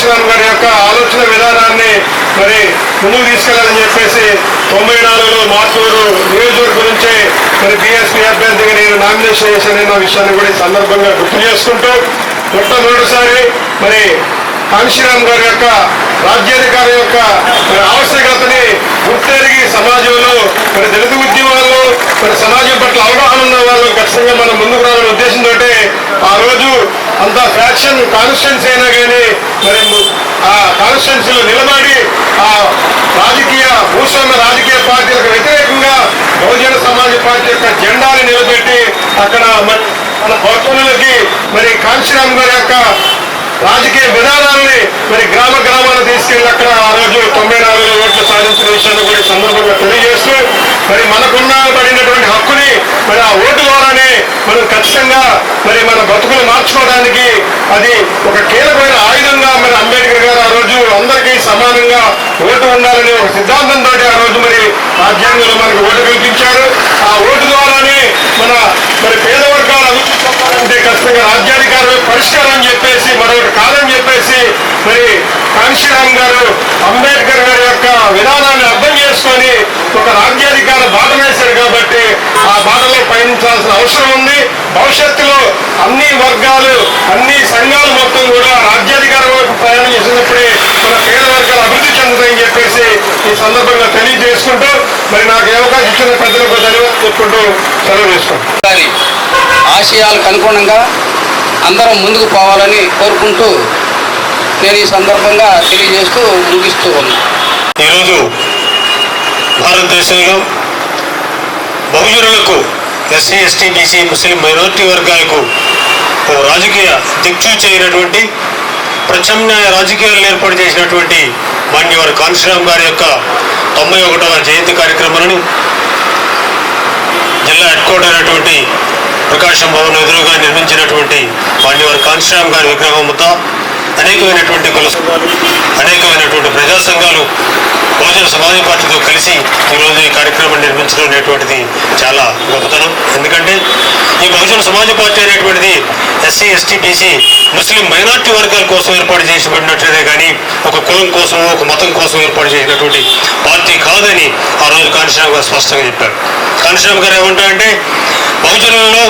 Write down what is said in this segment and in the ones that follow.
కాశీరామ్ గారి యొక్క ఆలోచన విధానాన్ని మరి ముందుకు తీసుకెళ్ళాలని చెప్పేసి తొంభై నాలుగులో మార్చూరు నియోజకవర్గం నుంచే మరి బీఎస్పీ అభ్యర్థిగా నేను నామినేషన్ చేశానన్న విషయాన్ని కూడా ఈ సందర్భంగా గుర్తు చేసుకుంటూ మొట్టమొదటిసారి మరి కాంశీరామ్ గారి యొక్క రాజ్యాధికారి యొక్క ఆవశ్యకతని గుర్తెరిగి సమాజంలో మరి దళిత ఉద్యమాల్లో మరి సమాజం పట్ల అవగాహన ఉన్న వాళ్ళు ఖచ్చితంగా మనం ముందుకు రావాలనే ఉద్దేశంతో ఆ రోజు అంత ఫ్యాక్షన్ కాన్స్టిట్యున్సీ అయినా కానీ మరి ఆ కాన్స్టిట్యున్సీలో నిలబడి ఆ రాజకీయ భూస్వామ్య రాజకీయ పార్టీలకు వ్యతిరేకంగా బహుజన సమాజ పార్టీ యొక్క జెండాని నిలబెట్టి అక్కడ మన భక్తులకి మరి కాంశీరామ్ గారి యొక్క రాజకీయ విధానాన్ని మరి గ్రామ గ్రామాన్ని తీసుకెళ్ళి అక్కడ ఆ రోజు తొంభై నాలుగు ఓట్లు సాధించిన విషయాన్ని కూడా సందర్భంగా తెలియజేస్తూ మరి మనకున్న పడినటువంటి హక్కుని మరి ఆ ఓటు ద్వారానే మనం ఖచ్చితంగా మరి మన బతుకులు మార్చుకోవడానికి అది ఒక కీలకమైన ఆయుధంగా మరి అంబేద్కర్ గారు ఆ రోజు అందరికీ సమానంగా ఓటు ఉండాలని ఒక సిద్ధాంతంతో ఆ రోజు మరి రాజ్యాంగంలో మనకు ఓటు కల్పించారు. ఆ ఓటు ద్వారానే మన మరి పేద వర్గాల అభివృద్ధి చెందాలంటే ఖచ్చితంగా రాజ్యాధికారమే పరిష్కారం అని మరి కాంశీరామ్ గారు అంబేద్కర్ గారి యొక్క విధానాన్ని అర్థం చేసుకొని ఒక రాజ్యాధికార బాట వేశారు కాబట్టి ఆ బాటలో పయనించాల్సిన అవసరం ఉంది. భవిష్యత్తులో అన్ని వర్గాలు అన్ని సంఘాలు మొత్తం కూడా రాజ్యాధికారం వైపు ప్రయాణం చేసినప్పుడే మన పేద వర్గాలు అభివృద్ధి చెందుతాయని చెప్పేసి ఈ సందర్భంగా తెలియజేసుకుంటూ మరి నాకు ఏ అవకాశం ఇచ్చిన పెద్దలకు ధన్యవాదాలు చెప్పుకుంటూ సెలవు చేసుకుంటాం ఆశయాలకు అనుగుణంగా అందరం ముందుకు పోవాలని కోరుకుంటూ నేను ఈ సందర్భంగా తెలియజేస్తూ ముగిస్తూ ఉన్నాను ఈరోజు భారతదేశంలో బహుజనులకు SC ST BC Muslim minority వర్గాలకు ఓ రాజకీయ దిక్సూచి అయినటువంటి ప్రత్యామ్నాయ రాజకీయాలను ఏర్పాటు చేసినటువంటి మాన్యవారి కాన్శీరామ్ గారి యొక్క తొంభై ఒకటవ జయంతి కార్యక్రమాలను జిల్లా హెడ్ క్వార్టర్ అయినటువంటి ప్రకాశం భవన్ ఎదురుగా నిర్మించినటువంటి మాన్యవారి కాన్శీరామ్ గారి విగ్రహం వద్ద అనేకమైనటువంటి కుల సంఘాలు అనేకమైనటువంటి ప్రజా సంఘాలు బహుజన సమాజ పార్టీతో కలిసి ఈరోజు ఈ కార్యక్రమం నిర్మించడం అనేటువంటిది చాలా గొప్పతనం. ఎందుకంటే ఈ బహుజన సమాజ పార్టీ అనేటువంటిది SC ST BC Muslim minority వర్గాల కోసం ఏర్పాటు చేసినట్లయితే కానీ ఒక కులం కోసం ఒక మతం కోసం ఏర్పాటు చేసినటువంటి పార్టీ కాదని ఆ రోజు కాంశీరామ్ గారు స్పష్టంగా చెప్పారు. కాంశీరామ్ గారు ఏమంటారంటే బహుజనులలో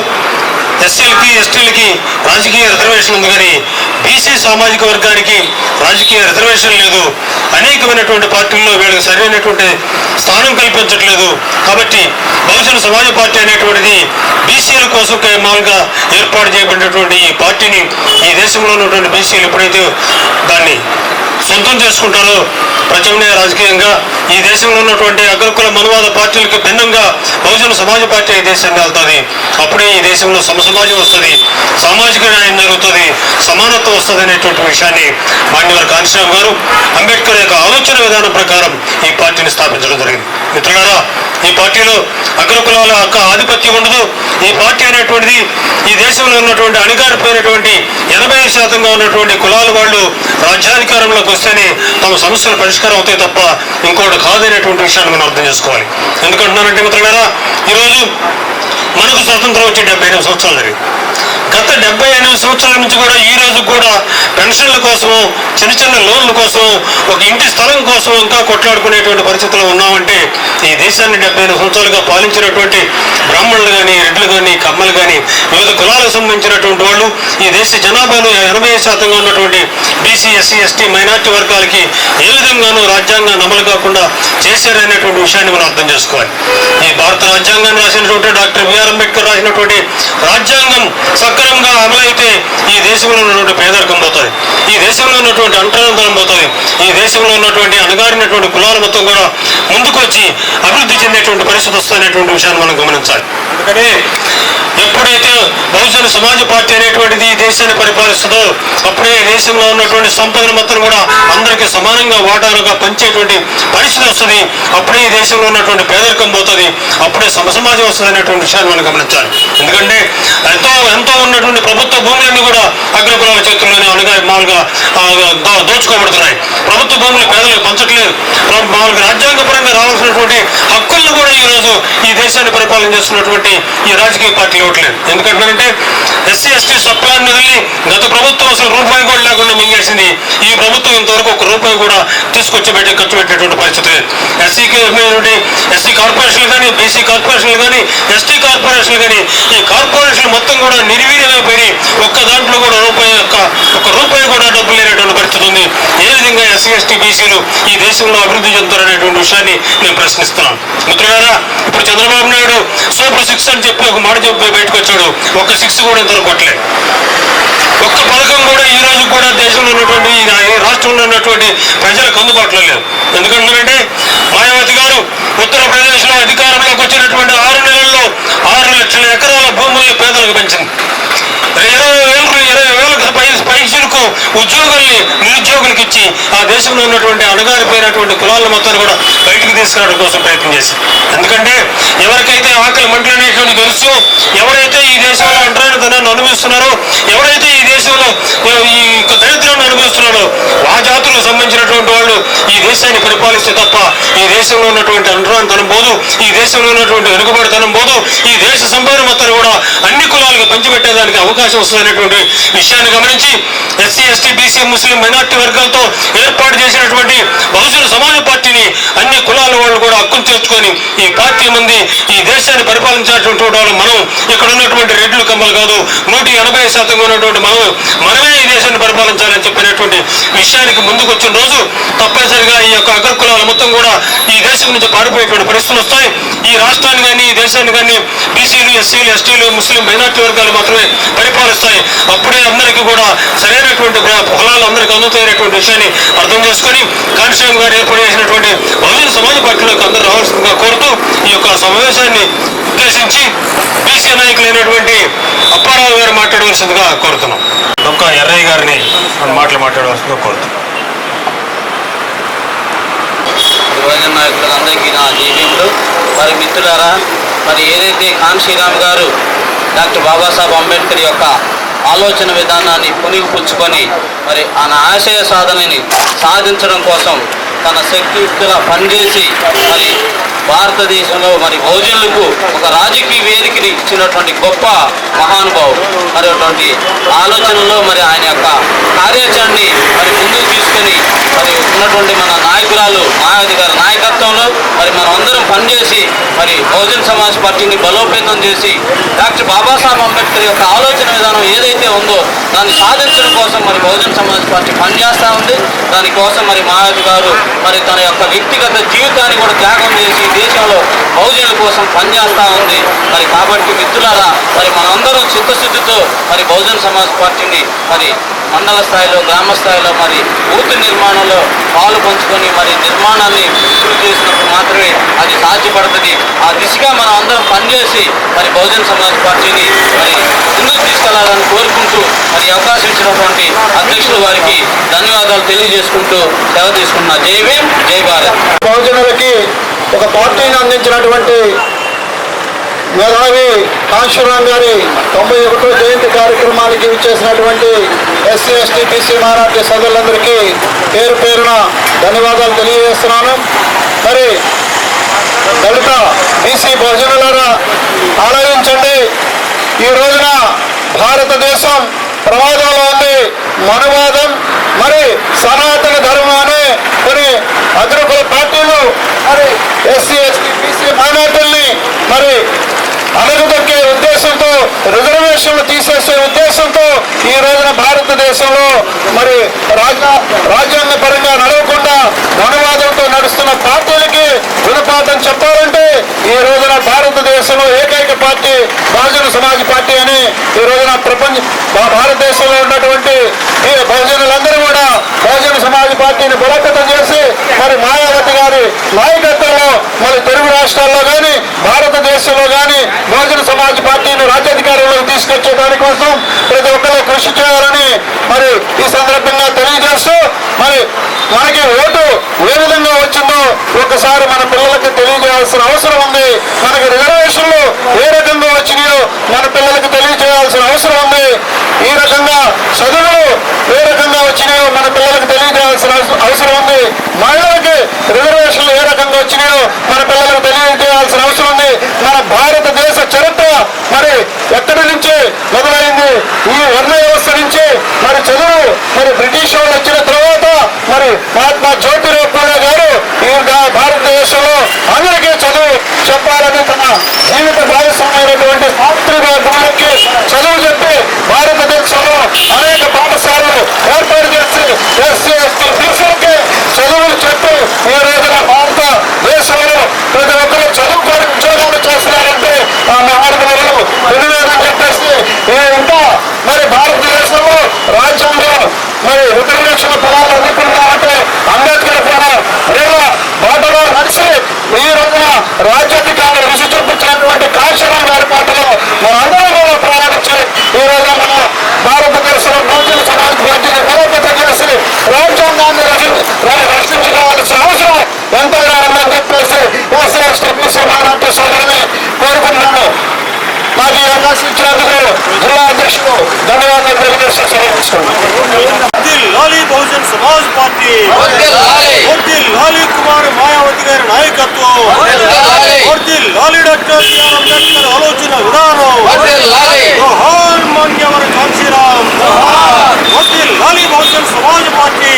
ఎస్సీలకి ఎస్టీలకి రాజకీయ రిజర్వేషన్ ఉంది కానీ బీసీ సామాజిక వర్గానికి రాజకీయ రిజర్వేషన్ లేదు. అనేకమైనటువంటి పార్టీల్లో వీళ్ళకి సరైనటువంటి స్థానం కల్పించట్లేదు. కాబట్టి బహుజన సమాజ పార్టీ అనేటువంటిది బీసీల కోసం మామూలుగా ఏర్పాటు చేయబడినటువంటి ఈ పార్టీని ఈ దేశంలో ఉన్నటువంటి బీసీలు ఎప్పుడైతే దాన్ని సొంతం చేసుకుంటారు. ప్రత్యామ్నాయ రాజకీయంగా ఈ దేశంలో ఉన్నటువంటి అగ్రకుల మనువాద పార్టీలకు భిన్నంగా బహుజన సమాజ పార్టీ ఈ దేశాన్ని వెళ్తుంది. అప్పుడే ఈ దేశంలో సమసమాజం వస్తుంది. సామాజిక న్యాయం జరుగుతుంది. సమానత్వం వస్తుంది అనేటువంటి విషయాన్ని మాన్యవారి కాంశీరామ్ గారు అంబేద్కర్ యొక్క ఆలోచన విధానం ప్రకారం ఈ పార్టీని స్థాపించారు ఈ పార్టీలో అగ్రకులాల యొక్క ఆధిపత్యం ఉండదు. ఈ పార్టీ అనేటువంటిది ఈ దేశంలో ఉన్నటువంటి అణిగారిపోయినటువంటి ఎనభై శాతంగా ఉన్నటువంటి కులాల వాళ్ళు రాజ్యాధికారంలోకి వస్తేనే తమ సమస్యలు పరిష్కారం అవుతాయి తప్ప ఇంకోటి కాదనేటువంటి విషయాన్ని మనం అర్థం చేసుకోవాలి. ఎందుకంటున్నానంటే మిత్రులారా ఈరోజు మనకు స్వతంత్రం వచ్చే డెబ్బై ఎనిమిది సంవత్సరాలు జరిగింది. సంవత్సరాల నుంచి కూడా ఈ రోజు కూడా పెన్షన్ల కోసం చిన్న చిన్న లోన్ల కోసం ఒక ఇంటి స్థలం కోసం ఇంకా కొట్లాడుకునేటువంటి పరిస్థితిలో ఉన్నామంటే ఈ దేశాన్ని డెబ్బై ఐదు సంవత్సరాలుగా పాలించినటువంటి బ్రాహ్మణులు కానీ రెడ్లు కానీ కమ్మలు కానీ వివిధ కులాలకు సంబంధించినటువంటి వాళ్ళు ఈ దేశ జనాభాలో ఎనభై శాతంగా ఉన్నటువంటి బీసీ ఎస్సీ ఎస్టీ మైనార్టీ వర్గాలకి ఏ విధంగానూ రాజ్యాంగాన్ని అమలు కాకుండా చేశారనేటువంటి విషయాన్ని మనం అర్థం చేసుకోవాలి. ఈ భారత రాజ్యాంగం రాసినటువంటి డాక్టర్ బిఆర్ అంబేద్కర్ రాసినటువంటి రాజ్యాంగం సక్రమంగా అమలైతే ఈ దేశంలో ఉన్నటువంటి పేదరికం పోతుంది. ఈ దేశంలో ఉన్నటువంటి అంటరాంతరం పోతుంది. ఈ దేశంలో ఉన్నటువంటి అణగారినటువంటి కులాలు మొత్తం కూడా ముందుకు వచ్చి అభివృద్ధి చెందేటువంటి పరిస్థితి వస్తుందనేటువంటి విషయాన్ని మనం గమనించాలి. అందుకనే బహుజన సమాజ్ పార్టీ అనేటువంటిది ఈ దేశాన్ని పరిపాలిస్తుందో అప్పుడే దేశంలో ఉన్నటువంటి సంపదను మొత్తం కూడా అందరికీ సమానంగా వాటాలుగా పంచేటువంటి పరిస్థితి వస్తుంది. అప్పుడే ఈ దేశంలో ఉన్నటువంటి పేదరికం పోతుంది. అప్పుడే సమసమాజం వస్తుంది అనేటువంటి విషయాన్ని మనం గమనించాలి. ఎందుకంటే ఎంతో ఎంతో ఉన్నటువంటి ప్రభుత్వ భూములన్నీ కూడా అగ్రకులాల చేతుల్లోనే అనగా మామూలుగా దోచుకోబడుతున్నాయి. ప్రభుత్వ భూములు పేదలకు పంచట్లేదు. ప్ర- మామూలుగా రాజ్యాంగపరంగా రావాల్సినటువంటి హక్కులను కూడా ఈ రోజు ఈ దేశాన్ని పరిపాలన చేస్తున్నటువంటి ఈ రాజకీయ పార్టీలు ఇవ్వట్లేదు. ఎందుకంటే ఎస్సీ ఎస్టీ సప్లాన్ నిధుల్ని గత ప్రభుత్వం అసలు రూపాయి కూడా లేకుండా మింగేసింది. ఈ ప్రభుత్వం ఇంతవరకు ఒక రూపాయి కూడా తీసుకొచ్చి పెట్టి ఖర్చు పెట్టేటువంటి పరిస్థితి లేదు. ఎస్సీకి ఎస్సీ కార్పొరేషన్లు కానీ బీసీ కార్పొరేషన్లు కానీ ఎస్టీ కార్పొరేషన్లు కానీ ఈ కార్పొరేషన్లు మొత్తం కూడా నిర్వీర్యమైపోయి ఒక్క దాంట్లో కూడా రూపాయి యొక్క ఒక రూపాయి కూడా డబ్బు లేనటువంటి పరిస్థితి ఉంది. విధంగా ఎస్సీ ఎస్టీ బీసీలు ఈ దేశంలో అభివృద్ధి చెందుతారనేటువంటి విషయాన్ని నేను ప్రశ్నిస్తున్నాను. మిత్రులారా ఇప్పుడు చంద్రబాబు నాయుడు సూపర్ సిక్స్ అని చెప్పి ఒక మాట చెప్పి బయటకు వచ్చాడు. ఒక్క సిక్స్ కూడా ఇద్దరు కొట్టలేదు. ఒక్క పథకం కూడా ఈ రోజు కూడా దేశంలో ఉన్నటువంటి రాష్ట్రంలో ఉన్నటువంటి ప్రజలకు అందుబాటులో లేదు. ఎందుకంటే ఉద్యోగుల్ని నిరుద్యోగులకు ఇచ్చి ఆ దేశంలో ఉన్నటువంటి అణగారిపోయినటువంటి కులాల మొత్తాన్ని కూడా బయటకు తీసుకురావడం కోసం ప్రయత్నం చేశారు. ఎందుకంటే ఎవరికైతే ఆకలి మంటలు అనేటువంటి తెలుసు ఎవరైతే ఈ దేశంలో అంటరాని ధనాన్ని అనుభవిస్తున్నారో ఎవరైతే ఈ దేశంలో ఈ దరిద్రాన్ని అనుభవిస్తున్నారో సంబంధించినటువంటి వాళ్ళు ఈ దేశాన్ని పరిపాలిస్తే తప్ప ఈ దేశంలో ఉన్నటువంటి అనురాంతనం పోదు ఈ దేశంలో ఉన్నటువంటి వెనుకబడితనం పోదు ఈ దేశ సంపద మొత్తాన్ని కూడా అన్ని కులాలకు పంచిపెట్టేదానికి అవకాశం వస్తుందనేటువంటి విషయాన్ని గమనించి SC ST BC Muslim minority వర్గాలతో ఏర్పాటు చేసినటువంటి బహుజన సమాజ పార్టీ అన్ని కులాల వాళ్ళు కూడా ఈ పార్టీ మంది ఈ దేశాన్ని పరిపాలించినటువంటి వాళ్ళు మనం. ఇక్కడ ఉన్నటువంటి రెడ్లు కమ్మలు కాదు. నూటి ఎనభై శాతం ఉన్నటువంటి మనం. మనమే ఈ దేశాన్ని పరిపాలించాలని చెప్పినటువంటి విషయానికి ముందుకు వచ్చిన రోజు తప్పనిసరిగా ఈ యొక్క అగ్రకులాలు మొత్తం కూడా ఈ దేశం నుంచి పారిపోయేటువంటి పరిస్థితులు వస్తాయి. ఈ రాష్ట్రాన్ని కానీ ఈ దేశాన్ని కానీ బీసీలు ఎస్సీలు ఎస్టీలు ముస్లిం మైనార్టీ వర్గాలు మాత్రమే పరిపాలిస్తాయి. అప్పుడే అందరికీ కూడా సరైనటువంటి ఫలాలు అందరికీ అందుతాయనేటువంటి విషయాన్ని అర్థం చేసుకొని కాన్స్టిట్యూన్ గారు ఏర్పాటు చేసినటువంటి బహుజన సమాజ పార్టీలోకి అందరూ రావాల్సిందిగా కోరుతూ ఈ యొక్క సమావేశాన్ని ఉద్దేశించి బీసీ నాయకులైనటువంటి అప్పారావు గారు మాట్లాడవలసిందిగా కోరుతున్నాం. ఒక్క ఎర్రయ్య గారిని మాటలు మాట్లాడవలసిందిగా కోరుతున్నాం. యువజన నాయకులందరికీ నా జీవితంలో మరి మిత్రులారా మరి ఏదైతే కాన్శీరామ్ గారు డాక్టర్ బాబాసాహెబ్ అంబేద్కర్ యొక్క ఆలోచన విధానాన్ని పునిగిపుచ్చుకొని మరి ఆయన ఆశయ సాధనని సాధించడం కోసం తన శక్తియుక్తులా పనిచేసి మరి భారతదేశంలో మరి బహుజనులకు ఒక రాజకీయ వేదికని ఇచ్చినటువంటి గొప్ప మహానుభావుడు. మరి అటువంటి ఆలోచనలో మరి ఆయన యొక్క కార్యాచరణని మరి ముందుకు తీసుకొని మరి ఉన్నటువంటి మన నాయకురాలు మాయావతి గారి నాయకత్వంలో మరి మనం అందరం పనిచేసి మరి బహుజన సమాజ్ పార్టీని బలోపేతం చేసి డాక్టర్ బాబాసాహెబ్ అంబేద్కర్ యొక్క ఆలోచన విధానం ఏదైతే ఉందో దాన్ని సాధించడం కోసం మరి బహుజన సమాజ్ పార్టీ పనిచేస్తూ ఉంది. దానికోసం మరి మాయావతి గారు మరి తన యొక్క వ్యక్తిగత జీవితాన్ని కూడా త్యాగం చేసి దేశంలో బహుజనుల కోసం పనిచేస్తూ ఉంది. మరి కాబట్టి మిత్రులారా మరి మనందరం చిత్తశుద్ధితో మరి బహుజన సమాజ్ పార్టీని మరి మండల స్థాయిలో గ్రామ స్థాయిలో మరి పూర్తి నిర్మాణంలో పాలు పంచుకొని మరి నిర్మాణాన్ని పూర్తి చేసినప్పుడు మాత్రమే అది సాధ్యపడుతుంది. ఆ దిశగా మనం అందరం పనిచేసి మరి బహుజన సమాజ్ పార్టీని మరి ముందుకు తీసుకెళ్ళాలని కోరుకుంటూ మరి అవకాశం ఇచ్చినటువంటి అధ్యక్షుల వారికి ధన్యవాదాలు తెలియజేసుకుంటూ సెలవు తీసుకున్నా జై భీమ్ జై భారత్. బహుజనులకి ఒక పార్టీని అందించినటువంటి మేధావి కాంశీరామ్ గారి తొంభై ఒకటో జయంతి కార్యక్రమానికి ఇచ్చేసినటువంటి ఎస్సీ ఎస్టీ బీసీ మైనార్టీ సోదరులందరికీ పేరు పేరున ధన్యవాదాలు తెలియజేస్తున్నాను. మరి దళిత బీసీ బహుజనులారా ఆలోచించండి ఈ రోజున భారతదేశం ప్రమాదంలో ఉంది మనువాదం మరి సనాతన ధర్మం అనే కొన్ని అగ్రకుల పార్టీలు మరి ఎస్సీ ఎస్టీ బీసీ మైనార్టీల్ని మరి అడగదొక్కే ఉద్దేశంతో రిజర్వేషన్లు తీసేసే ఉద్దేశంతో ఈ రోజున భారతదేశంలో మరి రాజ్యాంగ పరంగా నడవకుండా మనువాదంతో నడుస్తున్న పార్టీ గుణపాఠం చెప్పాలంటే ఈ రోజున భారతదేశంలో ఏకైక పార్టీ బహుజన సమాజ్ పార్టీ అని ఈ రోజున ప్రపంచ భారతదేశంలో ఉన్నటువంటి ఈ బహుజనులందరూ కూడా బహుజన సమాజ్ పార్టీని బలోపేతం చేసి మరి మాయావతి గారి నాయకత్వంలో మరి తెలుగు రాష్ట్రాల్లో కానీ భారతదేశంలో కానీ బహుజన సమాజ్ పార్టీని రాజ్యాధికారంలోకి తీసుకొచ్చే దానికోసం ప్రతి ఒక్కరూ కృషి చేయాలని మరి ఈ సందర్భంగా తెలియజేస్తూ మరి మనకి ఓటు వచ్చిందో ఒకసారి మన పిల్లలకి తెలియజేయాల్సిన అవసరం ఉంది. మనకి రిజర్వేషన్లు ఏ రకంగా వచ్చినాయో మన పిల్లలకి తెలియజేయాల్సిన అవసరం ఉంది ఈ రకంగా చదువులు ఏ రకంగా వచ్చినాయో మన పిల్లలకు తెలియజేయాల్సిన అవస- అవసరం ఉంది మహిళలకి రిజర్వేషన్లు ఏ రకంగా వచ్చినాయో మన పిల్లలకు తెలియజేయాల్సిన అవసరం ఉంది మన భారతదేశ చరిత్ర మరి ఎక్కడి నుంచి మొదలైంది ఈ వర్ణ వ్యవస్థ నుంచి మరి చదువు మరి బ్రిటిష్ వాళ్ళు వచ్చిన తర్వాత మరి మహాత్మా జ్యోతిరావు పూలే గారు ఈ దా- భారతదేశంలో అందరికీ చదువు చెప్పాలని తన జీవిత భాగస్వామైనటువంటి సావిత్రి గారి కుమారుకి చదువు చెప్పి భారతదేశంలో అనేక పాఠశాలలు ఏర్పాటు చేసి ఎస్సీ ఎస్టీ బీసీలకి చదువులు చెప్పి ఈ రోజున భారత దేశంలో ప్రతి ఒక్కరు చదువుకొని ఉద్యోగాలు చేస్తున్నారంటే ఆ మహాత్ములు వినియోగం చెప్పేసి ఈ ఇంకా మరి భారతదేశంలో రాజ్యాంగం మరి రిజర్వేషన్ ఫలాలు అందుకుందామంటే అంబేద్కర్ కూడా రేవ బాటలో నడిచి ఈ రోజున రాజ్యాధికారులు రుచి చూపించినటువంటి కాశీరాం గారి పాటలో మనందరం కూడా ప్రారంభించి ఈ రోజున మన భారతదేశంలో బహుజన సమాజ్ పార్టీని బలోపేతం చేసి రాజ్యాంగాన్ని రక్షించుకోవాల్సిన అవసరం ఎంతగా ఉందని చెప్పేసి ఎస్సీ ఎస్టీ బీసీ మైనార్టీ సోదరుని కోరుకుంటున్నాను. ఈ అవకాశం ఇచ్చినందుకు జిల్లా అధ్యక్షుడు ధన్యవాదాలు సెలవు లాలీ బహుజన్ సమాజ్ పార్టీ ಲಾಲಿ ಕುಮಾರ್ ಮಾಯಾವತಿ ನಾಯಕತ್ವ ಲಾಲಿ ಡಾಕ್ಟರ್ ಅಂಬೇಡ್ಕರ್ ಆಲೋಚನಾ ವಿಧಾನ ಮಹಾನ್ ಮಾನ್ಯವರ ಕಾಂಶಿರಾಮ್ ಲಾಲಿ ಬಹುಜನ್ ಸಮಾಜ ಪಾರ್ಟಿ